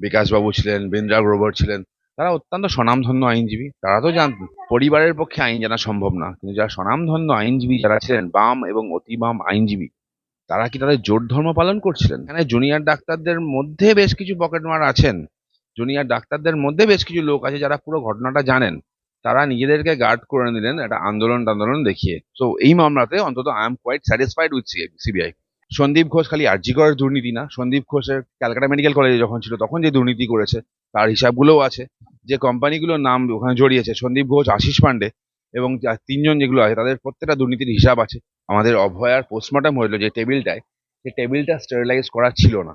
বিকাশবাবু ছিলেন বীন্দ্রা গ্রোভার ছিলেন, তারা অত্যন্ত স্বনামধন্য আইনজীবী। তারা তো জান পরিবারের পক্ষে আইন জানা সম্ভব না, কিন্তু যারা স্বনামধন্য আইনজীবী যারা ছিলেন, বাম এবং অতি বাম আইনজীবী, তারা কি তাদের জোট ধর্ম পালন করছিলেন? এখানে জুনিয়র ডাক্তারদের মধ্যে বেশ কিছু পকেটমার আছেন। জুনিয়র ডাক্তারদের মধ্যে বেশ কিছু লোক আছে যারা পুরো ঘটনাটা জানেন। তারা নিজেদেরকে গার্ড করে নিলেন, একটা আন্দোলন টান্দোলন দেখিয়ে। তো এই মামলাতে অন্তত I am quite satisfied with CBI Sandip Ghosh খালি আরজি করার দুর্নীতি না। সন্দীপ ঘোষের ক্যালকাটা মেডিকেল কলেজে যখন ছিল, তখন যে দুর্নীতি করেছে, তার হিসাবগুলোও আছে। যে কোম্পানিগুলোর নাম ওখানে জড়িয়েছে, সন্দীপ ঘোষ, আশিস পান্ডে এবং তিনজন যেগুলো আছে, তাদের প্রত্যেকটা দুর্নীতির হিসাব আছে। আমাদের অভয়ার পোস্টমর্টম হইল যে টেবিলটায়, সে টেবিলটা স্টেরিলাইজ করা ছিল না।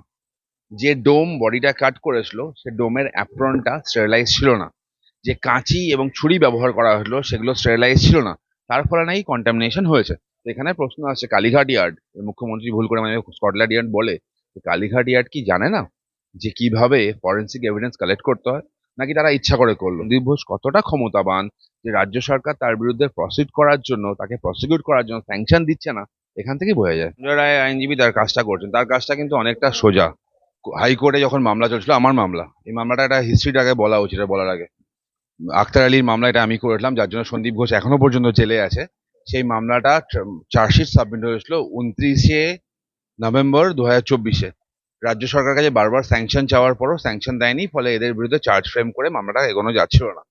যে ডোম বডিটা কাট করেছিল, সে ডোমের অ্যাপ্রনটা স্টেরিলাইজ ছিল না। যে কাঁচি এবং ছুরি ব্যবহার করা হলো সেগুলো স্টেরিলাইজ ছিল না। তার ফলে নাকি কন্টামিনেশন হয়েছে। এখানে প্রশ্ন আছে কালীঘাট ইয়ার্ড মুখ্যমন্ত্রী ভুল করে মানে স্কটল্যান্ড ইয়ার্ড বলে কালীঘাট ইয়ার্ড কি জানে না যে কীভাবে ফরেন্সিক এভিডেন্স কালেক্ট করতে হয়? নাকি তারা ইচ্ছা করে করল? দীপ ঘোষ কতটা ক্ষমতাবান যে রাজ্য সরকার তার বিরুদ্ধে প্রসিড করার জন্য, তাকে প্রসিকিউট করার জন্য স্যাংশন দিচ্ছে না, এখান থেকে বোঝা যায়। সঞ্জয় রায় আইনজীবী তার কাজটা করছেন, তার কাজটা কিন্তু অনেকটা সোজা। হাইকোর্টে যখন মামলা চলছিল, আমার মামলা, এই মামলাটা একটা হিস্ট্রিটা আগে বলা উচিত, বলার আগে। আক্তার আলীর মামলা এটা আমি করেছিলাম, যার জন্য সন্দীপ ঘোষ এখনও পর্যন্ত জেলে আছে। সেই মামলাটা চার্জশিট সাবমিট হয়েছিল উনত্রিশে নভেম্বর দু হাজার চব্বিশে। রাজ্য সরকার কাছে বারবার স্যাংশন চাওয়ার পরও স্যাংশন দেয়নি, ফলে এদের বিরুদ্ধে চার্জ ফ্রেম করে মামলাটা এগোনো যাচ্ছিল না।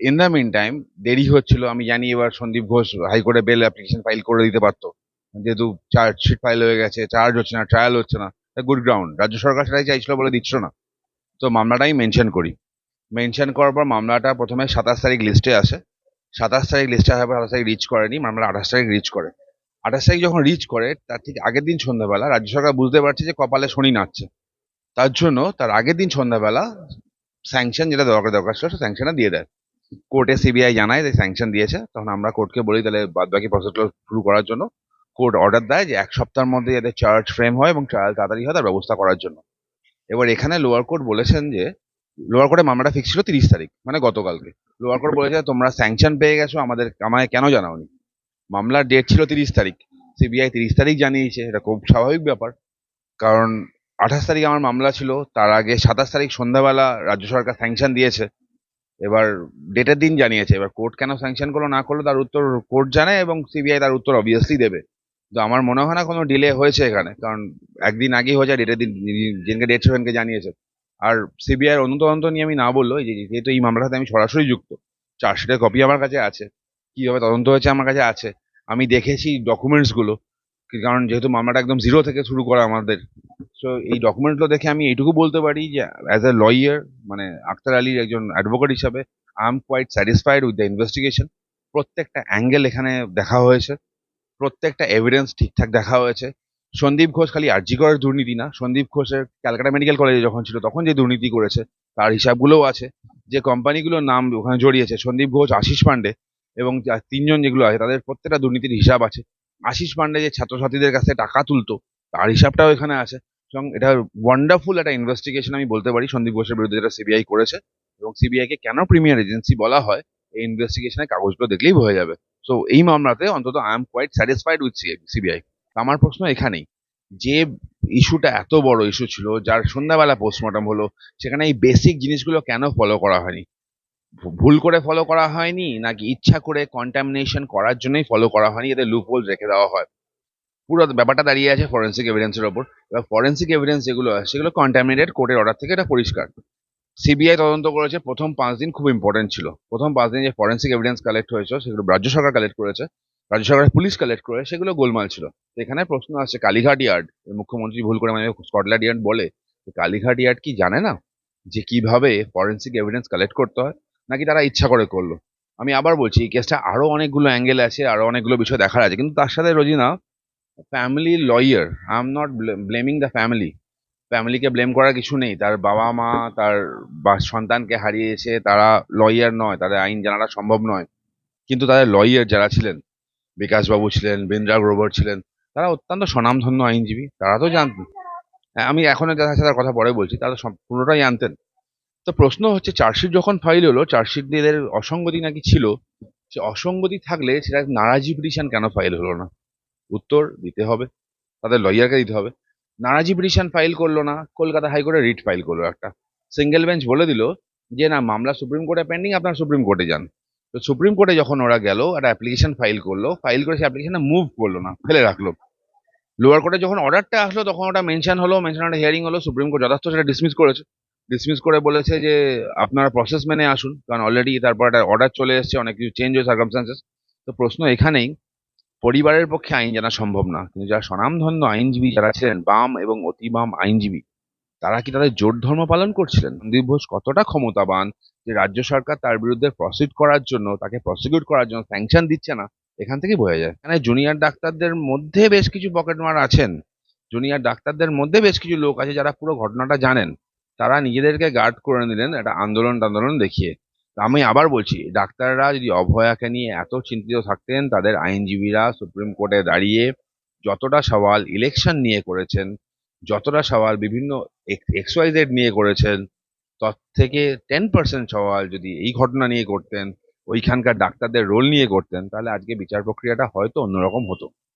ইন দ্য মিন টাইম দেরি হচ্ছিল, আমি জানি এবার সন্দীপ ঘোষ হাইকোর্টে বেল অ্যাপ্লিকেশন ফাইল করে দিতে পারতো। যেহেতু চার্জশিট ফাইল হয়ে গেছে চার্জ হচ্ছে না ট্রায়াল হচ্ছে না গুড গ্রাউন্ড রাজ্য সরকার সেটাই চাইছিল বলে দিচ্ছিল না। তো মামলাটাই মেনশন করি। মেনশন করার পর মামলাটা প্রথমে সাতাশ তারিখ লিস্টে আসে। সাতাশ তারিখ লিস্টে আসার পর সাতাশ তারিখ রিচ করেনি, মামলা আঠাশ তারিখ রিচ করে। আঠাশ তারিখ যখন রিচ করে, তার ঠিক আগের দিন সন্ধ্যাবেলা রাজ্য সরকার বুঝতে পারছে যে কপালে শনি নাচছে। তার জন্য তার আগের দিন সন্ধ্যাবেলা স্যাংশন যেটা দরকার দরকার ছিল স্যাংশনটা দিয়ে দেয়। কোর্টে সিবিআই জানায় যে স্যাংশন দিয়েছে, তখন আমরা কোর্টকে বলি তাহলে বাদ বাকি প্রসেসগুলো শুরু করার জন্য। কোর্ট অর্ডার দেয় যে এক সপ্তাহের মধ্যে যাতে চার্জ ফ্রেম হয় এবং ট্রায়াল তাড়াতাড়ি হয় তার ব্যবস্থা করার জন্য। এবার এখানে লোয়ার কোর্ট বলেছেন যে লোয়ার কোর্টে মামলাটা ফিক্স ছিল তিরিশ তারিখ মানে গতকালকে। লোয়ার কোর্ট বলেছে, তোমরা স্যাংশন পেয়ে গেছো, আমাদের, আমায় কেন জানাওনি? মামলার ডেট ছিল তিরিশ তারিখ সিবিআই তিরিশ তারিখ জানিয়েছে, এটা খুব স্বাভাবিক ব্যাপার। কারণ আঠাশ তারিখ আমার মামলা ছিল, তার আগে সাতাশ তারিখ সন্ধ্যাবেলা রাজ্য সরকার স্যাংশন দিয়েছে। এবার ডেটের দিন জানিয়েছে, এবার কোর্ট কেন স্যাংশন করল, না করল, তার উত্তর কোর্ট জানে এবং সিবিআই তার উত্তর অবভিয়াসলি দেবে। তো আমার মনে হয় না কোনো ডিলে হয়েছে এখানে, কারণ একদিন আগেই হয়ে যায় ডেটের দিন যেদিনকে ডেট সেভেনকে জানিয়েছে। আর সিবিআই এর অনুতদন্ত নিয়ে আমি না বলল যেহেতু এই মামলার সাথে আমি সরাসরি যুক্ত, চার্জশিটের কপি আমার কাছে আছে, কীভাবে তদন্ত হয়েছে আমার কাছে আছে, আমি দেখেছি ডকুমেন্টসগুলো, কারণ যেহেতু মামলাটা একদম জিরো থেকে শুরু করা আমাদের সো এই ডকুমেন্টগুলো দেখে আমি এইটুকু বলতে পারি যে অ্যাজ এ লয়ার মানে আক্তার আলীর একজন অ্যাডভোকেট হিসাবে I am quite satisfied with the investigation প্রত্যেকটা অ্যাঙ্গেল এখানে দেখা হয়েছে, প্রত্যেকটা এভিডেন্স ঠিকঠাক দেখা হয়েছে। সন্দীপ ঘোষ খালি আরজি করার দুর্নীতি না। সন্দীপ ঘোষের ক্যালকাটা মেডিকেল কলেজে যখন ছিল, তখন যে দুর্নীতি করেছে, তার হিসাবগুলোও আছে। যে কোম্পানিগুলোর নাম ওখানে জড়িয়েছে, সন্দীপ ঘোষ, আশিস পান্ডে এবং তিনজন যেগুলো আছে, তাদের প্রত্যেকটা দুর্নীতির হিসাব আছে। আশিস পান্ডে যে ছাত্রছাত্রীদের কাছে টাকা তুলতো, তার হিসাবটাও এখানে আছে। এবং এটা ওয়ান্ডারফুল একটা ইনভেস্টিগেশন আমি বলতে পারি, সন্দীপ ঘোষের বিরুদ্ধে যেটা সিবিআই করেছে। এবং সিবিআই কে কেন প্রিমিয়ার এজেন্সি বলা হয়, এই ইনভেস্টিগেশনের কাগজগুলো দেখলেই বোঝা যাবে। সো এই মামলাতে অন্তত I am quite satisfied with CBI আমার প্রশ্ন এখানেই। যে ইস্যুটা এত বড় ইস্যু ছিল, যার সন্ধ্যাবেলা পোস্টমর্টম হলো, সেখানে এই বেসিক জিনিসগুলো কেন ফলো করা হয়নি? ভুল করে ফলো করা হয়নি, নাকি ইচ্ছা করে কন্টামিনেশন করার জন্যই ফলো করা হয়নি যাতে লুপ হোল রেখে দেওয়া হয়? পুরো ব্যাপারটা দাঁড়িয়ে আছে ফরেন্সিক এভিডেন্সের ওপর। এবার ফরেন্সিক এভিডেন্স যেগুলো আছে, সেগুলো কন্টামিনেটেড কোর্টের অর্ডার থেকে এটা পরিষ্কার। সিবিআই তদন্ত করেছে, প্রথম পাঁচ দিন খুব ইম্পর্টেন্ট ছিল। প্রথম পাঁচ দিন যে ফরেন্সিক এভিডেন্স কালেক্ট হয়েছে, সেগুলো রাজ্য সরকার কালেক্ট করেছে। রাজ্য সরকারের পুলিশ কালেক্ট করে সেগুলো গোলমাল ছিল। এখানে প্রশ্ন আছে কালীঘাট ইয়ার্ড মুখ্যমন্ত্রী ভুল করে মানে স্কটল্যান্ড ইয়ার্ড বলে কালীঘাট ইয়ার্ড কি জানে না যে কীভাবে ফরেন্সিক এভিডেন্স কালেক্ট করতে হয়? নাকি তারা ইচ্ছা করে করল? আমি আবার বলছি, এই কেসটা আরও অনেকগুলো অ্যাঙ্গেল আছে আরও অনেকগুলো বিষয় দেখার আছে, কিন্তু তার সাথে Rojina family lawyer I am not blaming the family ফ্যামিলিকে ব্লেম করার কিছু নেই। তার বাবা মা, তার বা, সন্তানকে হারিয়েছে, তারা লয়ার নয়, তাদের আইন জানাটা সম্ভব নয়। কিন্তু তাদের লয়ার যারা ছিলেন বিকাশবাবু ছিলেন বীন্দ্রা গ্রোভার ছিলেন তারা অত্যন্ত স্বনামধন্য আইনজীবী তারা তো জানতেন। হ্যাঁ, আমি এখনও যাদের সাথে কথা পরে বলছি তারা পুরোটাই জানতেন। তো প্রশ্ন হচ্ছে চার্জশিট যখন ফাইল হলো চার্জশিট দিয়ে অসঙ্গতি নাকি ছিল? সে অসঙ্গতি থাকলে সেটা নারাজি পিটিশন কেন ফাইল হলো না? উত্তর দিতে হবে তাদের লয়ারকে দিতে হবে। নারাজি পিটিশন ফাইল করল না কলকাতা হাইকোর্টে রিট ফাইল করল একটা। সিঙ্গেল বেঞ্চ বলে দিল যে না মামলা সুপ্রিম কোর্টে পেন্ডিং আপনার সুপ্রিম কোর্টে যান। তো সুপ্রিম কোর্টে যখন ওরা গেল, একটা অ্যাপ্লিকেশন ফাইল করল ফাইল করে সেই অ্যাপ্লিকেশনটা মুভ করল না, ফেলে রাখল। লোয়ার কোর্টে যখন অর্ডারটা আসলো, তখন ওটা মেনশন হলো মেনশন একটা হিয়ারিং হলো সুপ্রিম কোর্ট যথার্থ সেটা ডিসমিস করেছে। ডিসমিস করে বলেছে যে, আপনারা প্রসেস মেনে আসুন, কারণ অলরেডি তারপর একটা অর্ডার চলে এসেছে, অনেক কিছু চেঞ্জ হয়ে সার্কামস্টান্সেস তো প্রশ্ন এখানেই, পরিবারের পক্ষে আইন জানা সম্ভব না। কিন্তু যারা স্বনামধন্য আইনজীবী, যারা ছিলেন বাম এবং অতি বাম আইনজীবী তারা কি তাদের জোট ধর্ম পালন করছিলেন? সন্দীপ ঘোষ কতটা ক্ষমতাবান যে রাজ্য সরকার তার বিরুদ্ধে প্রসিড করার জন্য, তাকে প্রসিকিউট করার জন্য স্যাংশন দিচ্ছে না, এখান থেকেই বোঝা যায়। এখানে জুনিয়র ডাক্তারদের মধ্যে বেশ কিছু পকেটমার আছেন। জুনিয়র ডাক্তারদের মধ্যে বেশ কিছু লোক আছে যারা পুরো ঘটনাটা জানেন। তারা নিজেদেরকে গার্ড করে নিলেন, একটা আন্দোলন টান্দোলন দেখিয়ে। আমি আবার বলছি, ডাক্তাররা যদি অভয়াকে নিয়ে এত চিন্তিত থাকতেন, তাদের আইনজীবীরা সুপ্রিম কোর্টে দাঁড়িয়ে যতটা সওয়াল ইলেকশন নিয়ে করেছেন যতটা সওয়াল বিভিন্ন এক্স ওয়াই নিয়ে করেছেন তত থেকে টেন পার্সেন্ট সওয়াল যদি এই ঘটনা নিয়ে করতেন, ওইখানকার ডাক্তারদের রোল নিয়ে করতেন, তাহলে আজকে বিচার প্রক্রিয়াটা হয়তো অন্যরকম হতো।